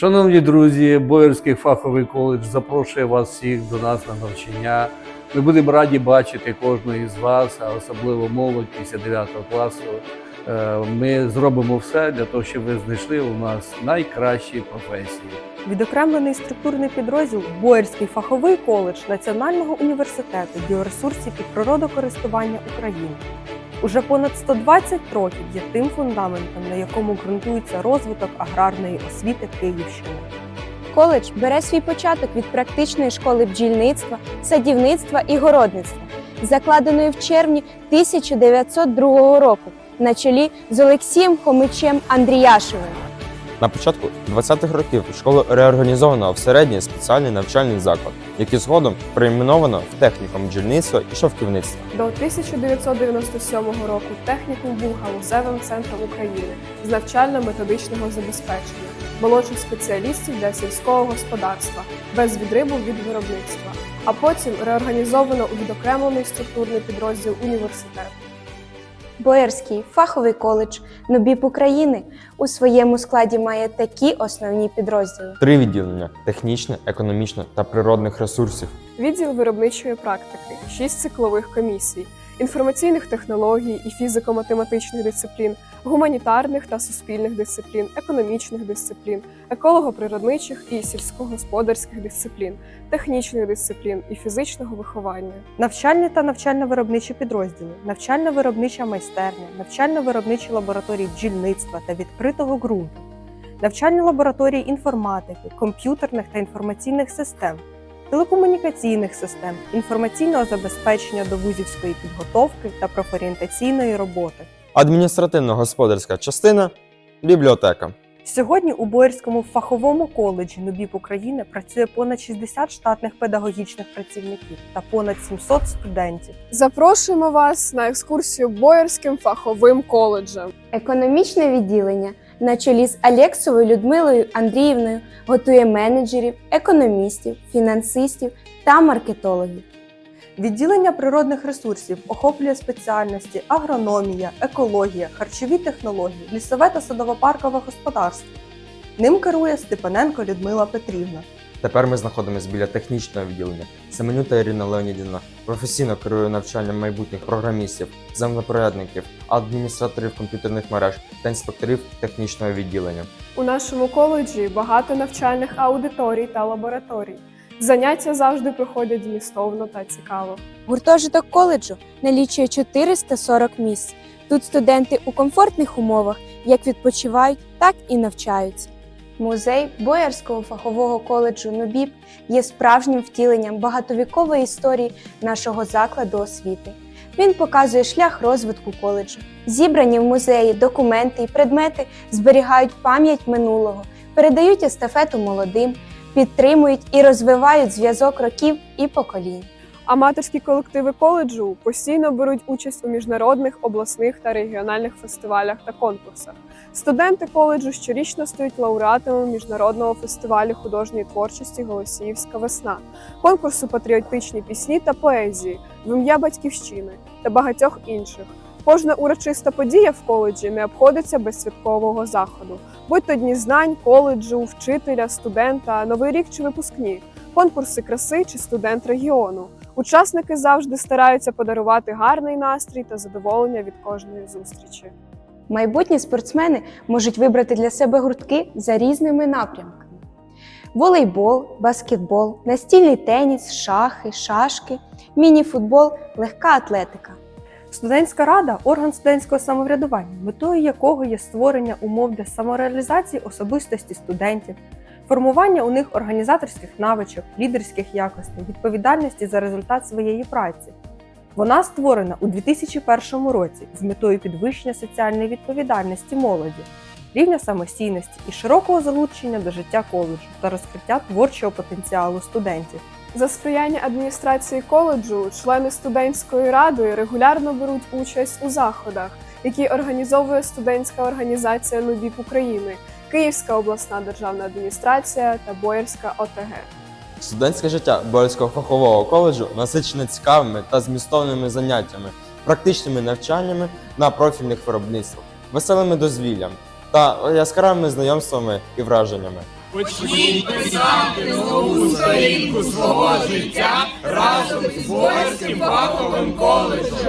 Шановні друзі, Боярський фаховий коледж запрошує вас всіх до нас на навчання. Ми будемо раді бачити кожного із вас, а особливо молодь після 9 класу. Е, Ми зробимо все для того, щоб ви знайшли у нас найкращі професії. Відокремлений структурний підрозділ Боярський фаховий коледж Національного університету біоресурсів і природокористування України уже понад 120 років є тим фундаментом, на якому ґрунтується розвиток аграрної освіти Київщини. Коледж бере свій початок від практичної школи бджільництва, садівництва і городництва, закладеної в червні 1902 року на чолі з Олексієм Хомичем Андріяшевим. На початку 20-х років школу реорганізовано в середній спеціальний навчальний заклад, який згодом перейменовано в технікум бджільництва і шовківництва. До 1997 року технікум був галузевим центром України з навчально-методичного забезпечення, молодших спеціалістів для сільського господарства, без відриву від виробництва, а потім реорганізовано у відокремлений структурний підрозділ університету. Боярський фаховий коледж НОБІП України у своєму складі має такі основні підрозділи. Три відділення технічне, економічне та природних ресурсів. Відділ виробничої практики, шість циклових комісій, інформаційних технологій і фізико-математичних дисциплін, гуманітарних та суспільних дисциплін, економічних дисциплін, еколого-природничих і сільськогосподарських дисциплін, технічних дисциплін і фізичного виховання. Навчальні та навчально-виробничі підрозділи, навчально-виробнича майстерня, навчально-виробничі лабораторії бджільництва та відкритого ґрунту, навчальні лабораторії інформатики, комп'ютерних та інформаційних систем, телекомунікаційних систем, інформаційного забезпечення до вузівської підготовки та профорієнтаційної роботи. Адміністративно-господарська частина бібліотека. Сьогодні у Боярському фаховому коледжі НУБІП України працює понад 60 штатних педагогічних працівників та понад 700 студентів. Запрошуємо вас на екскурсію Боярським фаховим коледжем. Економічне відділення на чолі з Алєксовою Людмилою Андріївною готує менеджерів, економістів, фінансистів та маркетологів. Відділення природних ресурсів охоплює спеціальності агрономія, екологія, харчові технології, лісове та садово-паркове господарство. Ним керує Степаненко Людмила Петрівна. Тепер ми знаходимося біля технічного відділення. Семенюта Ірина Леонідівна професійно керує навчанням майбутніх програмістів, землепорядників, адміністраторів комп'ютерних мереж та інспекторів технічного відділення. У нашому коледжі багато навчальних аудиторій та лабораторій. Заняття завжди проходять змістовно та цікаво. Гуртожиток коледжу налічує 440 місць. Тут студенти у комфортних умовах як відпочивають, так і навчаються. Музей Боярського фахового коледжу НОБІП є справжнім втіленням багатовікової історії нашого закладу освіти. Він показує шлях розвитку коледжу. Зібрані в музеї документи і предмети зберігають пам'ять минулого, передають естафету молодим, підтримують і розвивають зв'язок років і поколінь. Аматорські колективи коледжу постійно беруть участь у міжнародних, обласних та регіональних фестивалях та конкурсах. Студенти коледжу щорічно стають лауреатами міжнародного фестивалю художньої творчості Голосіївська весна, конкурсу патріотичні пісні та поезії в ім'я батьківщини та багатьох інших. Кожна урочиста подія в коледжі не обходиться без святкового заходу, будь то дні знань, коледжу, вчителя, студента, новий рік чи випускні, конкурси краси чи студент регіону. Учасники завжди стараються подарувати гарний настрій та задоволення від кожної зустрічі. Майбутні спортсмени можуть вибрати для себе гуртки за різними напрямками: волейбол, баскетбол, настільний теніс, шахи, шашки, міні-футбол, легка атлетика. Студентська рада орган студентського самоврядування, метою якого є створення умов для самореалізації особистості студентів, формування у них організаторських навичок, лідерських якостей, відповідальності за результат своєї праці. Вона створена у 2001 році з метою підвищення соціальної відповідальності молоді, рівня самостійності і широкого залучення до життя коледжу та розкриття творчого потенціалу студентів. За сприяння адміністрації коледжу члени студентської ради регулярно беруть участь у заходах, які організовує студентська організація НУБІП України, Київська обласна державна адміністрація та Боярська ОТГ. Студентське життя Боярського фахового коледжу насичене цікавими та змістовними заняттями, практичними навчаннями на профільних виробництвах, веселими дозвіллям, та яскравими знайомствами і враженнями. Почніть писати нову сторінку свого життя разом з Боярським фаховим коледжем.